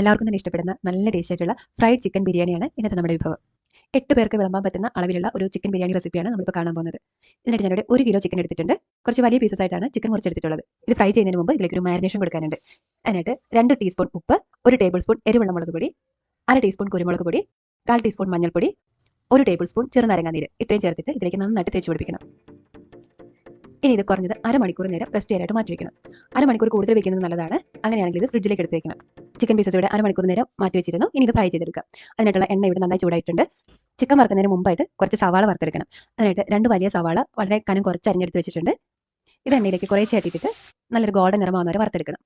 എല്ലാവർക്കും തന്നെ ഇഷ്ടപ്പെടുന്ന നല്ല ടേസ്റ്റ് ആയിട്ടുള്ള ഫ്രൈഡ് ചിക്കൻ ബിരിയാണിയാണ് ഇന്നത്തെ നമ്മുടെ വിഭവം. എട്ട് പേർക്ക് വിളമ്പാൻ പറ്റുന്ന അളവിലുള്ള ഒരു ചിക്കൻ ബിരിയാണി റെസിപ്പിയാണ് നമ്മളിപ്പോൾ കാണാൻ പോകുന്നത്. ഇതിനായിട്ട് ഞാനിവിടെ ഒരു കിലോ ചിക്കൻ എടുത്തിട്ടുണ്ട്. കുറച്ച് വലിയ പീസസ് ആയിട്ടാണ് ചിക്കൻ മുറിച്ചെടുത്തിട്ടുള്ളത്. ഇത് ഫ്രൈ ചെയ്യുന്നതിന് മുമ്പ് ഇതിലേക്ക് ഒരു മാരിനേഷൻ കൊടുക്കാനുണ്ട്. അതിനായിട്ട് രണ്ട് ടീസ്പൂൺ ഉപ്പ് ഒരു ടേബിൾ സ്പൂൺ എരിവുള്ള മുളക് പൊടി അര ടീസ്പൂൺ കുരുമുളക് പൊടി കാൽ ടീസ്പൂൺ മഞ്ഞൾപ്പൊടി ഒരു ടേബിൾ സ്പൂൺ ചെറുനാരങ്ങാനീര് ഇത്രയും ചേർത്തിട്ട് ഇതിലേക്ക് നന്നായിട്ട് തേച്ച് പിടിപ്പിക്കണം. ഇനി ഇത് കുറഞ്ഞത് അരമണിക്കൂർ നേരം റെസ്റ്റ് ചെയ്യാനായിട്ട് മാറ്റി വെക്കണം. അരമണിക്കൂർ കൂടുതൽ വെക്കുന്നത് നല്ലതാണ്. അങ്ങനെയാണെങ്കിൽ ഇത് ഫ്രിഡ്ജിലേക്ക് എടുത്ത് വെക്കണം ചിക്കൻ പീസസ് ഇവിടെ അരമണിക്കൂർ നേരം മാറ്റി വെച്ചിരുന്നു. ഇനി ഇത് ഫ്രൈ ചെയ്തെടുക്കാം അതിനായിട്ടുള്ള എണ്ണ ഇവിടെ നന്നായി ചൂടായിട്ടുണ്ട്. ചിക്കൻ വറുക്കുന്നതിന് മുമ്പായിട്ട് കുറച്ച് സവാള വറുത്തെടുക്കണം. അതിനായിട്ട് രണ്ട് വലിയ സവാള വളരെ കനം കുറച്ച് അരിഞ്ഞെടുത്ത് വെച്ചിട്ടുണ്ട്. ഇത് എണ്ണയിലേക്ക് കുറേ ചേട്ടിയിട്ട് നല്ലൊരു ഗോൾഡൻ നിറമാവുന്ന വരെ വറുത്തെടുക്കണം.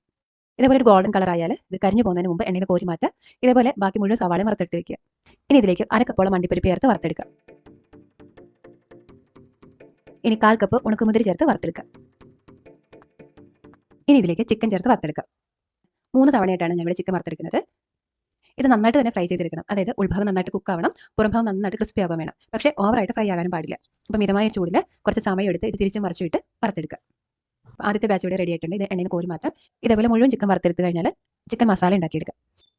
ഇതേപോലെ ഒരു ഗോൾഡൻ കളർ ആയാൽ ഇത് കരിഞ്ഞു പോകുന്നതിന് മുമ്പ് എണ്ണയിൽ കോരി മാറ്റുക. ഇതേപോലെ ബാക്കി മുഴുവൻ സവാളയും വറുത്തെടുത്ത് വെക്കുക. ഇനി ഇതിലേക്ക് അരക്കപ്പോളം മണ്ടിപ്പരിപ്പ് ചേർത്ത് വറുത്തെടുക്കുക. ഇനി കാൽ കപ്പ് ഉണക്കുമുതിരി ചേർത്ത് വറുത്തെടുക്കുക. ഇനി ഇതിലേക്ക് ചിക്കൻ ചേർത്ത് വറുത്തെടുക്കുക. മൂന്ന് തവണയായിട്ടാണ് ഞാൻ ഇവിടെ ചിക്കൻ വറുത്തെടുക്കുന്നത്. ഇത് നന്നായിട്ട് തന്നെ ഫ്രൈ ചെയ്തെടുക്കണം. അതായത് ഉൾഭാഗം നന്നായിട്ട് കുക്ക് ആവണം പുറംഭാഗം നന്നായിട്ട് ക്രിസ്പി ആകാൻ വേണം. പക്ഷേ ഓവറായിട്ട് ഫ്രൈ ആകാനും പാടില്ല. അപ്പോൾ മിതമായ ചൂടിൽ കുറച്ച് സമയം എടുത്ത് ഇത് തിരിച്ച് മറിച്ചിട്ട് വറുത്തെടുക്കുക. ആദ്യത്തെ ബാച്ച് ഇവിടെ റെഡി ആയിട്ടുണ്ട്. ഇത് എണ്ണയിൽ കോരി മാറ്റാം. ഇതേപോലെ മുഴുവൻ ചിക്കൻ വറുത്തെടുത്ത് കഴിഞ്ഞാൽ ചിക്കൻ മസാല ഉണ്ടാക്കിയെടുക്കുക.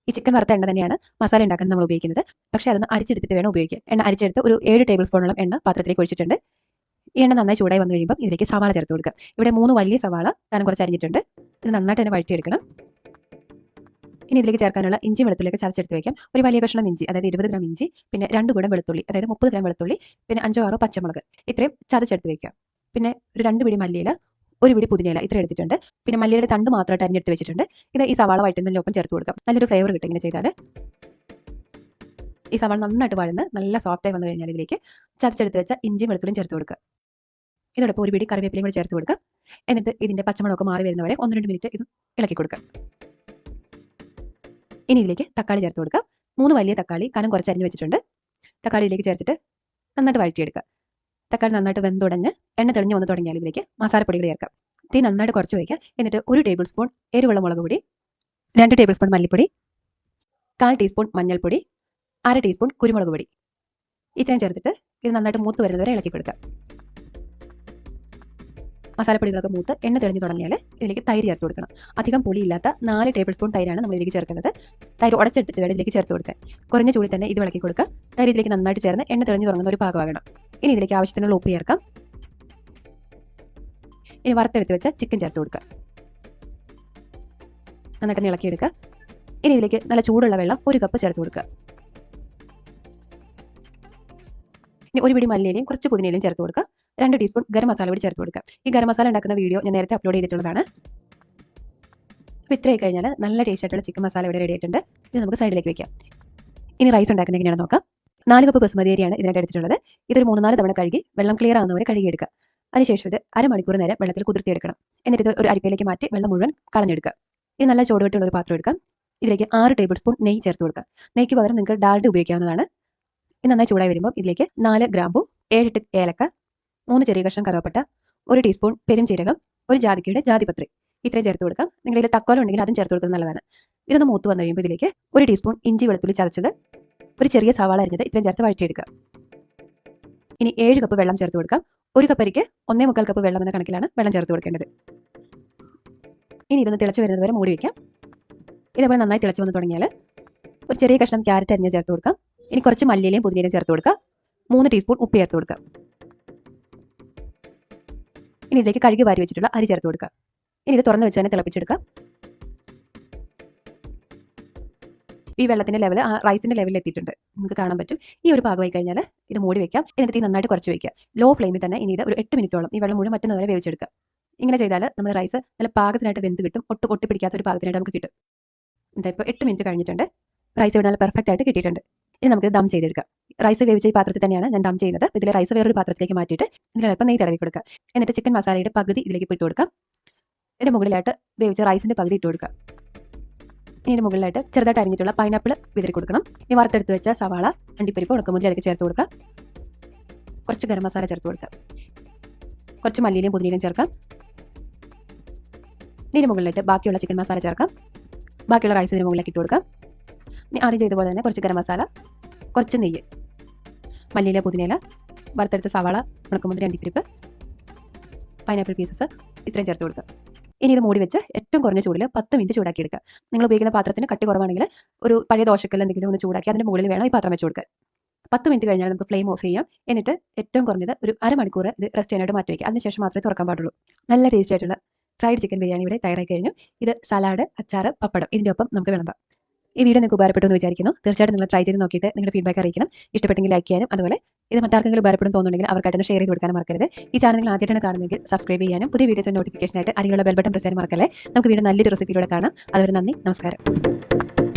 ഈ ചിക്കൻ വറുത്ത എണ്ണ തന്നെയാണ് മസാല ഉണ്ടാക്കാൻ നമ്മൾ ഉപയോഗിക്കുന്നത്. പക്ഷേ അതൊന്ന് അരിച്ചെടുത്തിട്ട് വേണം ഉപയോഗിക്കുക എണ്ണ അരിച്ചെടുത്ത് ഒരു ഏഴ് ടേബിൾ സ്പൂണോളം എണ്ണ പാത്രത്തിലേക്ക് ഒഴിച്ചിട്ടുണ്ട്. എണ്ണ നന്നായി ചൂടായി വന്നു കഴിയുമ്പോൾ ഇതിലേക്ക് സവാള ചേർത്ത് കൊടുക്കുക. ഇവിടെ മൂന്ന് വലിയ സവാള താനും കുറച്ച് അരിഞ്ഞിട്ടുണ്ട്. ഇത് നന്നായിട്ട് തന്നെ വഴറ്റിയെടുക്കണം. ഇനി ഇതിലേക്ക് ചേർക്കാനുള്ള ഇഞ്ചി വെളുത്തുള്ളിയൊക്കെ ചതച്ചെടുത്ത് വെക്കാം. ഒരു വലിയ കഷ്ണം ഇഞ്ചി അതായത് ഇരുപത് ഗ്രാം ഇഞ്ചി പിന്നെ രണ്ട് കൂടം വെളുത്തുള്ളി അതായത് മുപ്പത് ഗ്രാം വെളുത്തുള്ളി പിന്നെ അഞ്ചോ ആറോ പച്ചമുളക് ഇത്രയും ചതച്ചെടുത്ത് വെക്കാം. പിന്നെ ഒരു രണ്ട് പിടി മല്ലിയില ഒരു പിടി പുതിനയില ഇത്ര എടുത്തിട്ടുണ്ട്. പിന്നെ മല്ലിയുടെ തണ്ട് മാത്രമായിട്ട് അരിഞ്ഞെടുത്ത് വെച്ചിട്ടുണ്ട്. ഇത് ഈ സവാള വഴറ്റുന്നതിനൊപ്പം ചേർത്ത് കൊടുക്കാം. നല്ലൊരു ഫ്ലേവർ കിട്ടും ഇങ്ങനെ ചെയ്താൽ ഈ സവാള നന്നായിട്ട് വഴന്ന് നല്ല സോഫ്റ്റായി വന്നു കഴിഞ്ഞാൽ ഇതിലേക്ക് ചതച്ചെടുത്ത് വെച്ച ഇഞ്ചിയും വെളുത്തുള്ളിയും ചേർത്ത് കൊടുക്കുക. ഇതോടൊപ്പം ഒരു പിടി കറിവേപ്പിലയും കൂടി ചേർത്ത് കൊടുക്കുക. എന്നിട്ട് ഇതിന്റെ പച്ചമുളകൊക്കെ മാറി വരുന്നവരെ ഒന്ന് രണ്ട് മിനിറ്റ് ഇത് ഇളക്കി കൊടുക്കുക. ഇനി ഇതിലേക്ക് തക്കാളി ചേർത്ത് കൊടുക്കുക. മൂന്ന് വലിയ തക്കാളി കനം കുറച്ച് അരിഞ്ഞ് വെച്ചിട്ടുണ്ട്. തക്കാളി ഇതിലേക്ക് ചേർത്തിട്ട് നന്നായിട്ട് വഴറ്റിയെടുക്കുക. തക്കാളി നന്നായിട്ട് വെന്ത് വെന്തുടഞ്ഞ് എണ്ണ തെളിഞ്ഞ് വന്ന് തുടങ്ങിയാൽ ഇതിലേക്ക് മസാലപ്പൊടികൾ ചേർക്കാം. തീ നന്നായിട്ട് കുറച്ച് വയ്ക്കുക എന്നിട്ട് ഒരു ടേബിൾ സ്പൂൺ എരിവുള്ള മുളക് പൊടി രണ്ട് ടേബിൾ സ്പൂൺ മല്ലിപ്പൊടി കാൽ ടീസ്പൂൺ മഞ്ഞൾപ്പൊടി അര ടീസ്പൂൺ കുരുമുളക് പൊടി. ഇത്രയും ചേർത്തിട്ട് ഇത് നന്നായിട്ട് മൂത്ത് വരുന്നവരെ ഇളക്കി കൊടുക്കുക. മസാലപ്പൊടികളൊക്കെ മൂത്ത് എണ്ണ തെളിഞ്ഞു തുടങ്ങിയാൽ ഇതിലേക്ക് തൈര് ചേർത്ത് കൊടുക്കണം. അധികം പുളിയില്ലാത്ത നാല് ടേബിൾ സ്പൂൺ തൈരാണ് നമ്മൾ ഇതിലേക്ക് ചേർക്കുന്നത്. തൈര് ഉടച്ചെടുത്തിട്ട് വേണം ഇതിലേക്ക് ചേർത്ത് കൊടുക്കാൻ. കുറഞ്ഞ ചൂടി തന്നെ ഇത് ഇളക്കി കൊടുക്കുക. തൈര് ഇതിലേക്ക് നന്നായിട്ട് ചേർന്ന് എണ്ണ തെളിഞ്ഞു തുടങ്ങുന്ന ഒരു പാകമാകണം. ഇനി ഇതിലേക്ക് ആവശ്യത്തിനുള്ള ഉപ്പ് ചേർക്കാം. ഇനി വറുത്തെടുത്ത് വെച്ച ചിക്കൻ ചേർത്ത് കൊടുക്കുക. നന്നായിട്ട് ഇളക്കിയെടുക്കുക. ഇനി ഇതിലേക്ക് നല്ല ചൂടുള്ള വെള്ളം ഒരു കപ്പ് ചേർത്ത് കൊടുക്കുക. ഇനി ഒരു പിടി മല്ലിയിലയും കുറച്ച് പുതിനയിലയും ചേർത്ത് കൊടുക്കുക. രണ്ട് ടീസ്പൂൺ ഗരം മസാല കൂടി ചേർത്ത് കൊടുക്കുക. ഈ ഗരം മസാല ഉണ്ടാക്കുന്ന വീഡിയോ ഞാൻ നേരത്തെ അപ്ലോഡ് ചെയ്തിട്ടുള്ളതാണ്. അപ്പോൾ ഇത്രയായി കഴിഞ്ഞാൽ നല്ല ടേസ്റ്റ് ആയിട്ടുള്ള ചിക്കൻ മസാല ഇവിടെ റെഡി ആയിട്ടുണ്ട്. ഇത് നമുക്ക് സൈഡിലേക്ക് വെക്കാം. ഇനി റൈസ് ഉണ്ടാക്കുന്ന എങ്ങനെയാണെന്ന് നോക്കാം. നാല് കപ്പ് ബസ്മതി അരിയാണ് ഇതിനായിട്ട് എടുത്തിട്ടുള്ളത്. ഇതൊരു മൂന്ന് നാല് തവണ കഴുകി വെള്ളം ക്ലിയർ ആവുന്നവരെ കഴുകിയെടുക്കുക. അതിനുശേഷം ഇത് അരമണിക്കൂർ നേരം വെള്ളത്തിൽ കുതിർത്തിയെടുക്കണം. എന്നിട്ട് ഇത് ഒരു അരിപ്പയിലേക്ക് മാറ്റി വെള്ളം മുഴുവൻ കളഞ്ഞെടുക്കുക. ഇത് നല്ല ചൂടുവട്ടുള്ള ഒരു പാത്രം എടുക്കാം. ഇതിലേക്ക് ആറ് ടേബിൾ സ്പൂൺ നെയ്യ് ചേർത്ത് കൊടുക്കുക. നെയ്ക്ക് പകരം നിങ്ങൾക്ക് ഡാൽഡ് ഉപയോഗിക്കാവുന്നതാണ്. ഇത് നന്നായി ചൂടായി വരുമ്പോൾ ഇതിലേക്ക് നാല് ഗ്രാമ്പു ഏഴെട്ട് ഏലക്ക മൂന്ന് ചെറിയ കഷ്ണം കറുവപ്പട്ട ഒരു ടീസ്പൂൺ പെരുംജീരകം ഒരു ജാതിക്കയുടെ ജാതിപത്രി. ഇത്രയും ചേർത്ത് കൊടുക്കാം. നിങ്ങളുടെ തക്കോലം ഉണ്ടെങ്കിൽ അതും ചേർത്ത് കൊടുക്കുന്നത് നല്ലതാണ്. ഇതൊന്ന് മൂത്ത് വന്നു കഴിയുമ്പോൾ ഇതിലേക്ക് ഒരു ടീസ്പൂൺ ഇഞ്ചി വെളുത്തുള്ളി ചതച്ചത് ഒരു ചെറിയ സവാള അരിഞ്ഞത് ഇത്രയും ചേർത്ത് വഴറ്റിയെടുക്കുക. ഇനി ഏഴ് കപ്പ് വെള്ളം ചേർത്ത് കൊടുക്കാം. ഒരു കപ്പരിക്ക് ഒന്നേ മുക്കാൽ കപ്പ് വെള്ളം എന്ന കണക്കിലാണ് വെള്ളം ചേർത്ത് കൊടുക്കേണ്ടത്. ഇനി ഇതൊന്ന് തിളച്ച് വരുന്നത് വരെ മൂടി വയ്ക്കാം ഇതേപോലെ നന്നായി തിളച്ച് വന്ന് തുടങ്ങിയാൽ ഒരു ചെറിയ കഷ്ണം ക്യാരറ്റ് അരിഞ്ഞ് ചേർത്ത് കൊടുക്കാം. ഇനി കുറച്ച് മല്ലിയിലയും പുതിനയിലയും ചേർത്ത് കൊടുക്കാം മൂന്ന് ടീസ്പൂൺ ഉപ്പ് ചേർത്ത് കൊടുക്കുക. ഇനി ഇതിലേക്ക് കഴുകി വാരി വെച്ചിട്ടുള്ള അരി ചേർത്ത് കൊടുക്കുക. ഇനി ഇത് തുറന്ന് വെച്ച് തന്നെ തിളപ്പിച്ചെടുക്കുക. ഈ വെള്ളത്തിന്റെ ലെവൽ ആ റൈസിന്റെ ലെവലിൽ എത്തിയിട്ടുണ്ട്. നമുക്ക് കാണാൻ പറ്റും. ഈ ഒരു ഭാഗമായി കഴിഞ്ഞാൽ ഇത് മൂടി വെക്കാം എന്നിട്ട് തീ നന്നായിട്ട് കുറച്ച് വെക്കുക. ലോ ഫ്ലെയിമിൽ തന്നെ ഇനി ഇത് ഒരു എട്ട് മിനിറ്റോളം ഈ വെള്ളം മുഴുവൻ മറ്റുന്നവരെ വേവിച്ചെടുക്കുക. ഇങ്ങനെ ചെയ്താൽ നമ്മുടെ റൈസ് നല്ല പാകത്തിനായിട്ട് വെന്ത് കിട്ടും. ഒട്ട് ഒട്ടിപ്പിടിക്കാത്ത ഒരു പാകത്തിനായിട്ട് നമുക്ക് കിട്ടും. എന്താ ഇപ്പോൾ എട്ട് മിനിറ്റ് കഴിഞ്ഞിട്ടുണ്ട്. റൈസ് ഇവിടെ നല്ല പെർഫെക്റ്റ് ആയിട്ട് കിട്ടിയിട്ടുണ്ട്. ഇനി നമുക്ക് ദം ചെയ്തെടുക്കാം. റൈസ് വേവിച്ച ഈ പാത്രത്തിൽ തന്നെയാണ് ഞാൻ ദം ചെയ്യുന്നത്. ഇതിൽ റൈസ് വേറൊരു പാത്രത്തിലേക്ക് മാറ്റിയിട്ട് ഇതിൽ അല്പം നെയ്യ് തടവി കൊടുക്കുക. എന്നിട്ട് ചിക്കൻ മസാലയുടെ പകുതി ഇതിലേക്ക് ഇട്ട് കൊടുക്കാം ഇതിന്റെ മുകളിലായിട്ട് വേവിച്ച റൈസിന്റെ പകുതി ഇട്ട് കൊടുക്കുക. ഇതിന്റെ മുകളിലായിട്ട് ചെറുതായിട്ട് അരിഞ്ഞിട്ടുള്ള പൈനാപ്പിൾ വിതറി കൊടുക്കണം. ഇനി വറുത്തെടുത്ത് വെച്ച സവാള അണ്ടിപ്പരിപ്പ് ഉണക്കമുന്തിരി അതിലേക്ക് ചേർത്ത് കൊടുക്കുക. കുറച്ച് ഗരം മസാല ചേർത്ത് കൊടുക്കുക. കുറച്ച് മല്ലിയിലും പുതിനയിലും ചേർക്കാം. ഇതിന് മുകളിലായിട്ട് ബാക്കിയുള്ള ചിക്കൻ മസാല ചേർക്കാം. ബാക്കിയുള്ള റൈസ് ഇതിന് മുകളിലേക്ക് ഇട്ട് കൊടുക്കാം. ഇനി ആദ്യം ചെയ്ത പോലെ തന്നെ കുറച്ച് ഗരം മസാല കുറച്ച് നെയ്യ്. മല്ലിയില പുതിനയില വറുത്തെടുത്ത സവാള ഉണക്കമുന്തിരി അണ്ടിപ്പരിപ്പ് പൈനാപ്പിൾ പീസസ് ഇത്രയും ചേർത്ത് കൊടുക്കുക. ഇനി ഇത് മൂടി വെച്ച് ഏറ്റവും കുറഞ്ഞ ചൂടിൽ പത്ത് മിനിറ്റ് ചൂടാക്കി എടുക്കുക. നിങ്ങൾ ഉപയോഗിക്കുന്ന പാത്രത്തിന് കട്ടി കുറവാണെങ്കിൽ ഒരു പഴയ ദോശക്കൽ എന്തെങ്കിലും ഒന്ന് ചൂടാക്കി അതിന്റെ മുകളിൽ വേണം ഈ പാത്രം വെച്ച് കൊടുക്കുക പത്ത് മിനിറ്റ് കഴിഞ്ഞാൽ നമുക്ക് ഫ്ലെയിം ഓഫ് ചെയ്യാം. എന്നിട്ട് ഏറ്റവും കുറഞ്ഞത് ഒരു അരമണിക്കൂർ ഇത് റെസ്റ്റ് ചെയ്യാനായിട്ട് മാറ്റി വയ്ക്കുക അതിനുശേഷം മാത്രമേ തുറക്കാൻ പാടുള്ളൂ. നല്ല ടേസ്റ്റ് ആയിട്ടുള്ള ഫ്രൈഡ് ചിക്കൻ ബിരിയാണി ഇവിടെ തയ്യാറായി കഴിഞ്ഞു. ഇത് സലാഡ് അച്ചാറ് പപ്പടം ഇതിന്റെ ഒപ്പം നമുക്ക് വിളമ്പാം. ഈ വീഡിയോ നിങ്ങൾക്ക് ഉപകാരപ്പെട്ടു എന്ന് വിചാരിക്കുന്നു. തീർച്ചയായിട്ടും നിങ്ങൾ ട്രൈ ചെയ്ത് നോക്കിയിട്ട് നിങ്ങളുടെ ഫീഡ്ബാക്ക് അറിയിക്കണം. ഇഷ്ടപ്പെട്ടെങ്കിൽ ലൈക്ക് ചെയ്യാനും അതുപോലെ ഇത് മറ്റാർക്കെങ്കിലും ഉപകാരപ്പെടും തോന്നുന്നുണ്ടെങ്കിൽ അവർക്കായിട്ട് ഷെയർ ചെയ്ത് കൊടുക്കാൻ മറക്കരുത്. ഈ ചാനൽ നിങ്ങൾ ആദ്യമായിട്ടാണ് കാണുന്നതെങ്കിൽ സബ്സ്ക്രൈബ് ചെയ്യാനും പുതിയ വീഡിയോസ് നോട്ടിഫിക്കേഷൻ ആയിട്ട് bell button bell button press മറക്കല്ലേ? നമുക്ക് വീണ്ടും നല്ലൊരു റെസിപ്പിയിലൂടെ കാണാം. അതുവരെ നന്ദി നമസ്കാരം.